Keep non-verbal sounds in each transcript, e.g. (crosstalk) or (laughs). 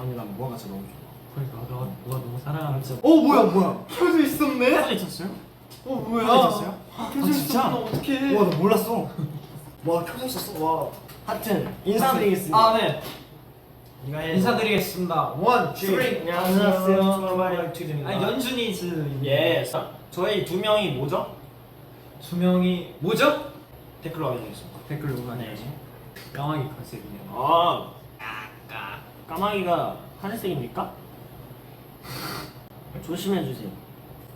아니 난 무화과 진짜 너무 좋아. 그러니까 너가 너가 너무 사랑하는 진짜. 어 뭐야 뭐야 켜져 있었네? 있었어요? 어 뭐야 켜져 있었어요? 아, 진짜? 있었구나 어떡해 와나 몰랐어. 와 켜져 있었어. 와. 하여튼 인사드리겠습니다. 아 네. 해. 인사드리겠습니다. 원, 투, 네, 쓰리. 안녕하세요. 아니 연준이 즈 예. 저희 두 명이 뭐죠? 두 명이 뭐죠? 댓글로 확인하겠습니다. 댓글로 네. 가야지. 까마귀 컨셉이네요. 아, 까마귀가 하늘색입니까? 조심해 주세요.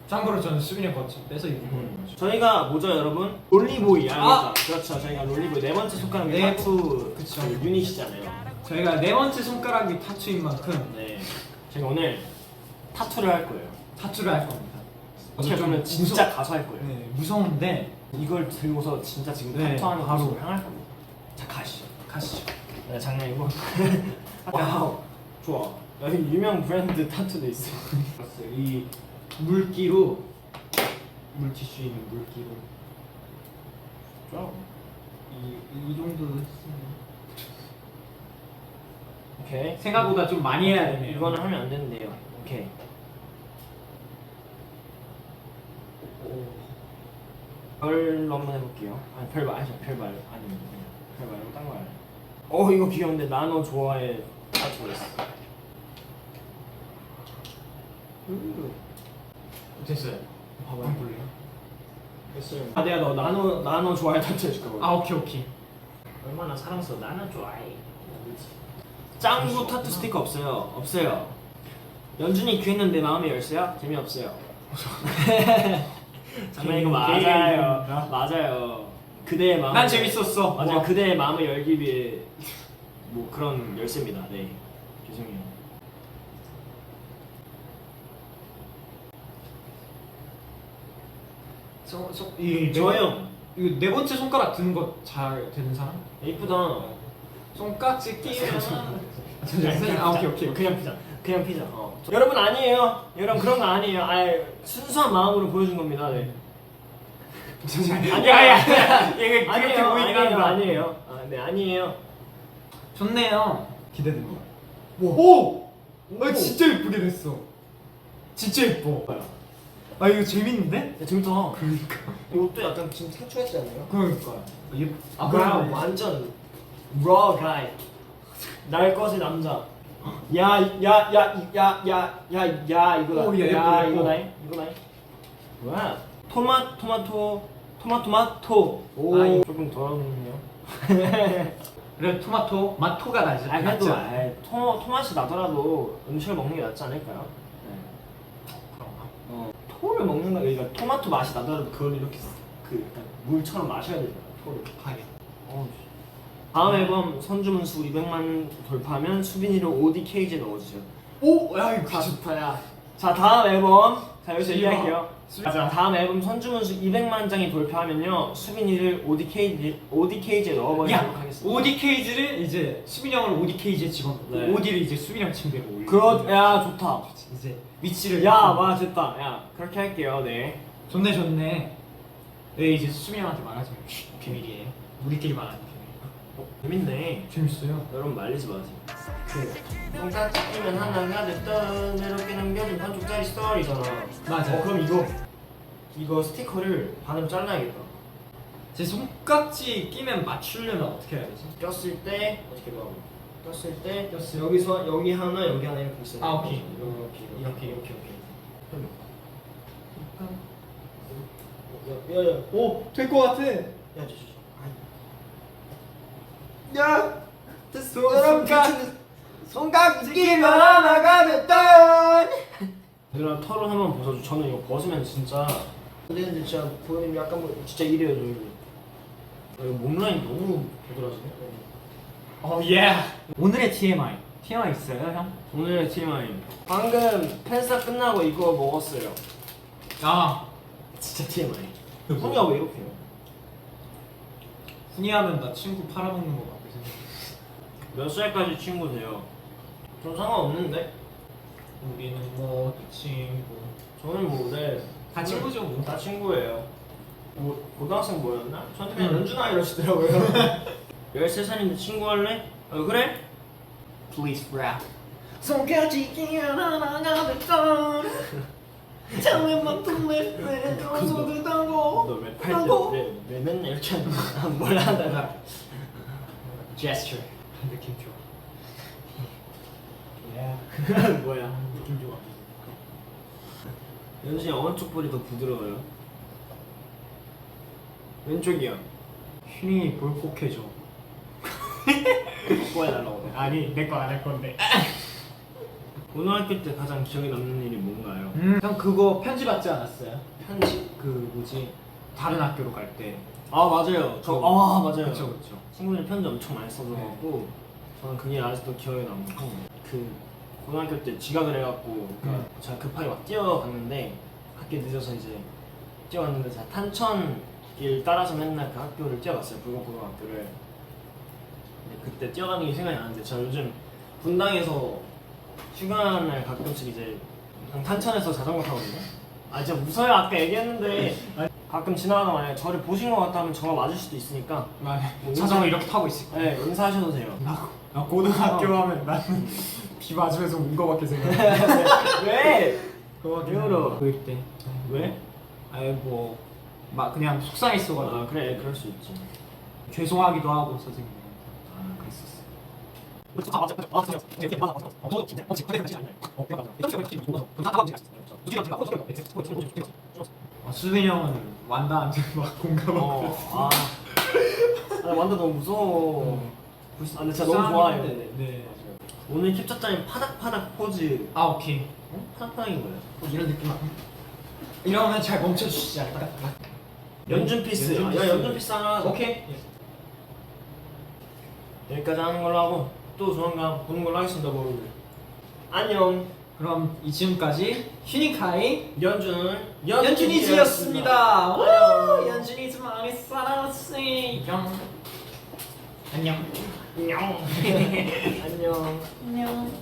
참고로 저는 수빈이 거치 빼서 입은 음. 거죠. 저희가 뭐죠, 여러분? 롤리보이 아! 알죠? 그렇죠. 저희가 롤리보이 네 번째 손가락이 네, 타투 그쵸. 그 유닛이잖아요. 저희가 네 번째 손가락이 타투인 만큼 네. 제가 오늘 타투를 할 거예요. 타투를 할 겁니다. 어떻게 좀 보면 진짜 가수 할 거예요. 네, 무서운데 이걸 들고서 진짜 지금 네, 타투하는 바로. 향할 겁니다. 자 가시죠. 가시죠. 네, 장난이고. (laughs) 와우, 좋아. 여기 유명 브랜드 타투도 있어. (laughs) 이 물기로 물티슈 있는 물기로 좋아. 이, 이 정도 했으면 오케이. 생각보다 좀 많이 해야 되네요. 이거는 하면 안 되는데요. 오케이. 별로 한번 해볼게요. 아니 별 말, 아니 별말 아니 그냥 별 말고 딴거 할래. 어 이거 귀여운데 나너 좋아해 타투였어. 됐어요. 봐봐요. 한번 볼래요? 됐어요. 아 내가 너 나너 나너 좋아해 타투 해줄 거야. 아 오케이 오케이. 얼마나 사랑스러워 나는 좋아해 짱구 타투 스티커 없어요 없어요 연준이 귀했는데 마음이 열쇠야? 재미없어요 (laughs) 장난이고 맞아요 게임입니다. 맞아요 그대의 마음 난 재밌었어. 맞아요 와. 그대의 마음을 열기 위해 뭐 그런 열쇠입니다. 네. 죄송해요. 저, 저, 이 네, 좋아요 이거 네 번째 손가락 드는 거 잘 되는 사람? 예쁘다. 손깍지 끼면 그냥 아 오케이 오케이 그냥 피자. 그냥 피자. 어. 여러분 아니에요. 여러분 그런 거 아니에요. 아 순수한 마음으로 보여준 겁니다. 네. 야야 이게 그렇게 아니에요. 보이긴 아니에요. 한다. 아니에요. 아, 네 아니에요 좋네요. 기대된다 오! 아 진짜 예쁘게 됐어. 진짜 예뻐. 아 이거 재밌는데? 야, 재밌다. 그러니까. 이것도 약간 지금 탈출했지 않나요? 그러니까. 예... 아와 그럼 완전 raw guy. 날 것의 남자. 야 야 야 야 야 야 야 이거다 오, 야, 야 예뻐, 예뻐. 이거다. 이거다 뭐야? 토마 토마토 토마토마토. 오. 아, 이- 조금 더럽네요 (laughs) 그래 토마토 마토가 나지 아 그래도 낫죠? 아이, 토 토맛이 나더라도 음식을 먹는 게 낫지 않을까요? 그런가? 어 토를 먹는 거 그러니까 토마토 맛이 나더라도 그걸 이렇게 그 약간 물처럼 마셔야 되잖아 토를 가게 어, 다음 앨범 선주문수 200만 돌파하면 수빈이를 ODKG에 넣어주세요. 오! 야 이거 자, 좋다 야. 자 다음 앨범 자 여기서. 얘기할게요. 자 다음 앨범 선주문 수 200만 장이 돌파하면요 수빈이를 ODKG ODKG에 넣어버리도록 야! 하겠습니다. ODKG를 이제 수빈이 형을 ODKG에 집어넣고 네. OD를 이제 수빈이 형 침대에 올리고 그렇 야 좋다. 이제 위치를 야와 됐다. 야 그렇게 할게요. 네. 좋네 좋네 네 이제 수빈이 형한테 말하지 마 쉿, 비밀이에요 우리끼리 말하는 비밀 어, 재밌네. 재밌어요 여러분 말리지 마세요. 그 동작 찍히면 하나가 됐던 이렇게 남겨진 반쪽짜리 스토리잖아. 맞아요. 어, 그럼 이거 이거 스티커를 반으로 잘라야겠다. 제 손깍지 끼면 맞추려면 어떻게 해야 되지? 꼈을 때 어떻게 봐? 꼈을 때 꼈어요. 여기서 여기 하나 여기 하나 이렇게 있어요. 아, 오케이. 이렇게 이렇게 이렇게 이렇게. 야야야 오! 될 것 같아 야, 저, 저, 저. 아니. 야! 됐어. 손깍- 손깍지기만 하나가 됐던 얘들아 털을 한번 벗어줘. 저는 이거 벗으면 진짜. 근데 진짜 보님 약간 뭐 진짜 이래요 저 이거. 이거 몸 라인 너무 부드러지네. 어 예! 오늘의 TMI TMI 있어요 형? 오늘의 TMI. 방금 팬사 끝나고 이거 먹었어요. 아 진짜 TMI. 훈이가 왜 이렇게 해요? 훈이하면 나 친구 팔아먹는 거 같아 몇 살까지 친구세요? 전 상관없는데. 우리는 뭐그 친구 저는 뭐 네. 다 친구죠 뭐 다 친구예요. 뭐 고등학생 뭐였나? 저한테 그냥 응. 연준아 이러시더라고요. (laughs) 13살인데 친구 할래? 어 그래? Please rap 손까지 끼면 하나가 됐던 처음만큼 내 어서도 당고 너왜 팔때 왜, 왜 맨날 이렇게 하는 거야? (laughs) 뭘 하다가 제스처 느낌 좋아 뭐야? 느낌 좋아. 연준이 어느 쪽 볼이 더 부드러워요? 왼쪽이요. 휘닝이 볼콕해져 바꿔야 달라고 아니 내 거 안 할 건데. (laughs) 고등학교 때 가장 기억에 남는 일이 뭔가요? 형 그거 편지 받지 않았어요? 편지? 그 뭐지? 다른 학교로 갈 때. 아 맞아요. 저. 아 맞아요. 그쵸 그쵸. 친구들이 편지 엄청 많이 써줘갖고 저는 그게 아직도 기억에 남고 그 고등학교 때 지각을 해갖고 그러니까 제가 급하게 막 뛰어갔는데 학교 늦어서 이제 뛰어갔는데 제가 탄천길 따라서 맨날 그 학교를 뛰어갔어요 불곡고등학교를. 근데 그때 뛰어가는 게 생각이 나는데 제가 요즘 분당에서 휴가 날 가끔씩 이제 탄천에서 자전거 타거든요. 아 진짜 웃어요. 아까 얘기했는데 (laughs) 가끔 지나가다 만약에 저를 보신 것 같다면 저가 맞을 수도 있으니까 뭐 자전거 이렇게 타고 있을 거야 네 인사하셔도 돼요 나 고등학교 하면 나는 비 맞으면서 운 거밖에 생각나 왜? 그거 왜 울어? 보일 때 왜? 아이 뭐막 그냥 속상했어가지고 아 그래 그럴 수 있지 죄송하기도 하고 선생님 아 그랬었어 아, 수빈이 형은 완다한테 막 공감하고 어, 아, 아 완전 너무 무서워. 아 근데 진짜 너무 좋아요. 네. 오늘 캡처 타임 파닥파닥 포즈. 아 오케이. 어? 파닥파닥인 거예요? 이런 느낌 이러면 잘 멈춰주시지 않을까? 연준 피스. 연준 아, 피스. 야 연준 피스 하나 하자. 오케이. 여기까지 하는 걸로 하고 또 조만간 보는 걸로 하겠습니다 모르들. 안녕 그럼 이쯤까지 휴닝카이 연준 연준이즈였습니다. 안녕. 연준이즈 많이 살았으니까 안녕. 안녕. (laughs) 안녕. 안녕